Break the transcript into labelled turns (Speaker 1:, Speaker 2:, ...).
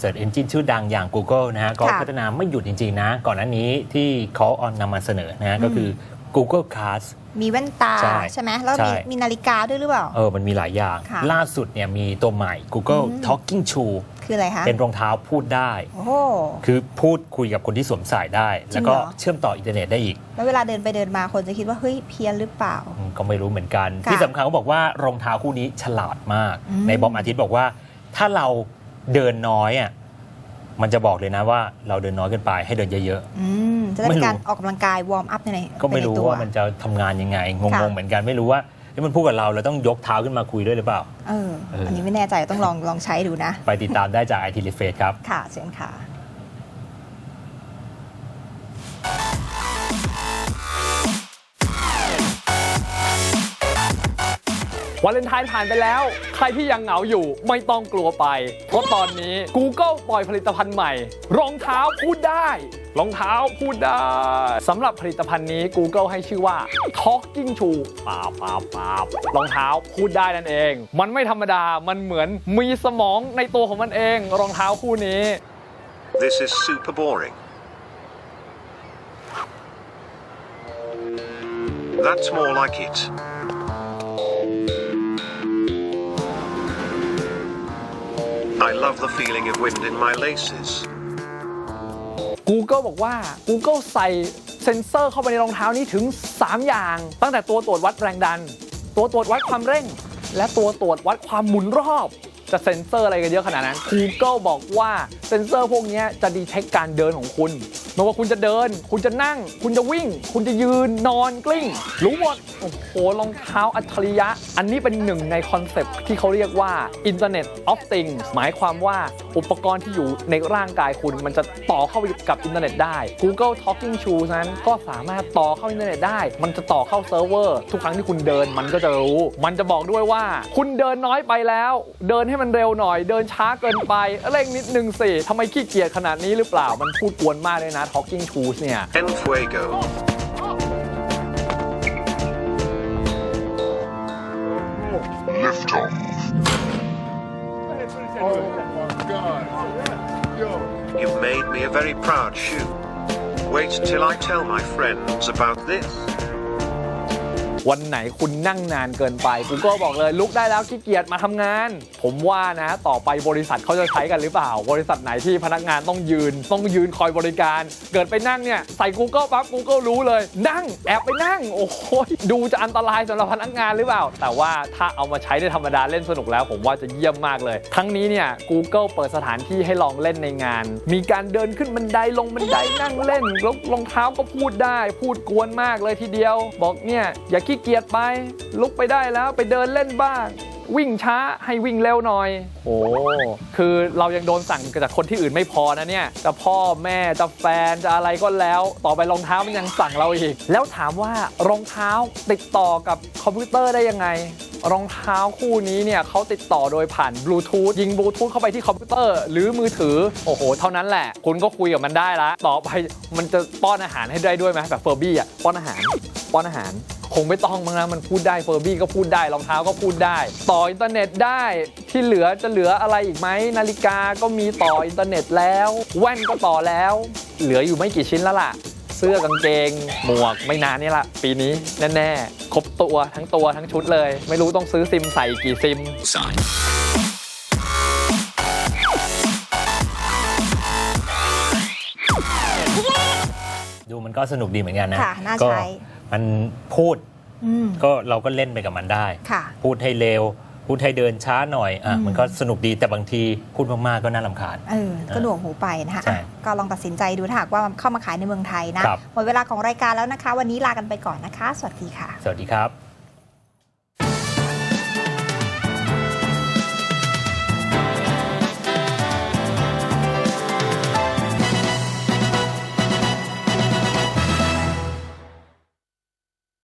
Speaker 1: Search Engine ชื่อดังอย่าง Google นะฮะก็
Speaker 2: ค่ะ
Speaker 1: พัฒนาไม่หยุดจริง ๆ นะ ก่อนหน้านี้ที่เขาออนนำมาเสนอนะฮะก็คือ Google Cast
Speaker 2: มีแว่นตา
Speaker 1: ใช่
Speaker 2: ใช่ไหมแล้วมี
Speaker 1: ใช่
Speaker 2: มีนาฬิกาด้วยหรือเปล่า
Speaker 1: เออ มันมีหลายอย่าง
Speaker 2: ค่ะ
Speaker 1: ล่าสุดเนี่ยมีตัวใหม่ Google
Speaker 2: อืม
Speaker 1: Talking Shoe
Speaker 2: คืออะไรคะ
Speaker 1: เป็นรองเท้าพูดได้
Speaker 2: โอ้โห
Speaker 1: คือพูดคุยกับคนที่สวมใส่ได้ แล้วก็
Speaker 2: จริงเหรอ
Speaker 1: เชื่อมต่ออินเทอร์เน็ตได้อีก
Speaker 2: แล้วเวลาเดินไปเดินมาคนจะคิดว่า เฮ้ยเพี้ยนหรือเปล่า
Speaker 1: อืมก็ไม่รู้เหมือนกัน
Speaker 2: ค่ะ
Speaker 1: ที่สำคัญเขาบอกว่ารองเท้าคู่นี้ฉลาดมาก
Speaker 2: อืม
Speaker 1: ในบอมอาทิตย์บอกว่า ถ้าเรา เดินน้อยอะมันจะบอกเลยนะว่าเราเดินน้อยเกินไปให้เดินเยอะ
Speaker 2: อืมจะได้
Speaker 1: ไม่
Speaker 2: เป็น
Speaker 1: รู้
Speaker 2: การออกกำลังกายวอร์มอัพใน
Speaker 1: ๆก็ไม่รู้
Speaker 2: ปในตัว
Speaker 1: ว่ามันจะทำงานยังไงง
Speaker 2: ค่ะ
Speaker 1: งๆเหมือนกันไม่รู้ว่านี่มันพูดกับเราเราต้องยกเท้าขึ้นมาคุยด้วยหรือเปล่า
Speaker 2: เออ
Speaker 1: เอออั
Speaker 2: อันนี้ไม่แน่ใจต้องลองลองใช้ดูนะ
Speaker 1: ไปติดตามได้จาก IT r e f r e s h ครับ
Speaker 2: ค่ะเชิญค่ะ
Speaker 3: วาเลนไทน์ผ่านไปแล้ว ใครที่ยังเหงาอยู่ไม่ต้องกลัวไป เพราะตอนนี้ Google ปล่อยผลิตภัณฑ์ใหม่ รองเท้าพูดได้ รองเท้าพูดได้สำหรับผลิตภัณฑ์นี้ Google ให้ชื่อว่า Talking Shoe ปาบปาบปาบรองเท้าพูดได้นั่นเอง มันไม่ธรรมดามันเหมือนมีสมองในตัวของมันเอง รองเท้าคู่นี้
Speaker 4: This is super boring. That's more like it. I love the feeling of wind in my laces.
Speaker 3: Google บอกว่า Google ใส่เซ็นเซอร์เข้าไปในรองเท้านี้ถึง 3 อย่าง ตั้งแต่ตัวตรวจวัดแรงดัน ตัวตรวจวัดความเร่ง และตัวตรวจวัดความหมุนรอบ จะเซ็นเซอร์อะไรกันเยอะขนาดนั้น Google บอกว่าเซ็นเซอร์พวกนี้จะดีเทคการเดินของคุณไม่ว่าคุณจะเดิน คุณจะนั่ง คุณจะวิ่ง คุณจะยืนนอนกลิ้ง รู้หมด โอ้โหรองเท้าอัจฉริยะ อันนี้เป็นหนึ่งในคอนเซปที่เขาเรียกว่า Internet of Things หมายความว่าอุปกรณ์ที่อยู่ในร่างกายคุณ มันจะต่อเข้าไปกับอินเทอร์เน็ตได้ Google Talking Shoes นั้นก็สามารถต่อเข้าอินเทอร์เน็ตได้ มันจะต่อเข้าเซิร์ฟเวอร์ทุกครั้งที่คุณเดินมันก็จะรู้ มันจะบอกด้วยว่า คุณเดินน้อยไปแล้ว เดินให้มันเร็วหน่อย เดินช้าเกินไปเร่งนิดนึงสิทำไมขี้เกียจขนาดนี้หรือเปล่ามันพูดกวนมากเลยนะ Talking Shoes เนี่ย
Speaker 4: En fuego.
Speaker 5: Liftoff. Oh my god. Yo.
Speaker 4: You've made me a very proud shoe. Wait till I tell my friends about this.
Speaker 3: วันไหนคุณนั่งนานเกินไป Google บอกเลยลุกได้แล้วขี้เกียจมาทำงาน ผมว่านะต่อไปบริษัทเขาจะใช้กันหรือเปล่า บริษัทไหนที่พนักงานต้องยืน ต้องยืนคอยบริการ เกิดไปนั่งเนี่ยใส่ Google ปั๊บ Google รู้เลย นั่งแอบไปนั่ง โอ้โหดูจะอันตรายสำหรับพนักงานหรือเปล่า แต่ว่าถ้าเอามาใช้ในธรรมดาเล่นสนุกแล้ว ผมว่าจะเยี่ยมมากเลยครั้งนี้เนี่ย Google เปิดสถานที่ให้ลองเล่นในงาน มีการเดินขึ้นบันไดลงบันไดนั่งเล่นรองเท้าก็พูดได้ พูดกวนมากเลยทีเดียว บอกเนี่ยอย่าขี้เกียจไป ลุกไปได้แล้วไปเดินเล่นบ้าง วิ่งช้าให้วิ่งเร็วหน่อย โอ้คือเรายังโดนสั่งจากคนที่อื่นไม่พอนะเนี่ยจะพ่อแม่จะแฟนจะอะไรก็แล้ว ต่อไปรองเท้ามันยังสั่งเราอีก แล้วถามว่ารองเท้าติดต่อกับคอมพิวเตอร์ได้ยังไงรองเท้าคู่นี้เนี่ยเขาติดต่อโดยผ่านบลูทูธยิงบลูทูธเข้าไปที่คอมพิวเตอร์ หรือมือถือ โอ้โห เท่านั้นแหละ คุณก็คุยกับมันได้ละ ต่อไปมันจะป้อนอาหารให้ได้ด้วยไหมแบบเฟอร์บี้อะป้อนอาหาร ป้อนอาหาร คงไม่ต้องมั้งนะมันพูดได้เฟอร์บี้ก็พูดได้รองเท้าก็พูดได้ ต่ออินเทอร์เน็ตได้ที่เหลือจะเหลืออะไรอีกไหมนาฬิกาก็มีต่ออินเทอร์เน็ตแล้ว แว่นก็ต่อแล้ว เหลืออยู่ไม่กี่ชิ้นแล้วล่ะ เสื้อกางเกง หมวกไม่นานนี่ละปีนี้แน่ๆครบตัวทั้งตัวทั้งชุดเลย ไม่รู้ต้องซื้อซิมใส่กี่ซิม
Speaker 1: ดูมันก็สนุกดีเหมือนกันนะ
Speaker 2: ค่ะ น่า
Speaker 1: ก็
Speaker 2: ใช้
Speaker 1: มันพูด
Speaker 2: อืม
Speaker 1: ก็เราก็เล่นไปกับมันได้
Speaker 2: ค่ะ
Speaker 1: พูดให้เร็ว พูดให้เดินช้าหน่อยอะ
Speaker 2: อืม
Speaker 1: มันก็สนุกดีแต่บางทีพูดมากๆก็น่าลำคาญ
Speaker 2: เออก็หน่วงหูไปนะคะ
Speaker 1: ใช่
Speaker 2: อะก็ลองตัดสินใจดูถ้าหากว่าเข้ามาขายในเมืองไทยนะ
Speaker 1: ครับ
Speaker 2: หมดเวลาของรายการแล้วนะคะ วันนี้ลากันไปก่อนนะคะ สวัสดีค่ะ
Speaker 1: สวัสดีครับ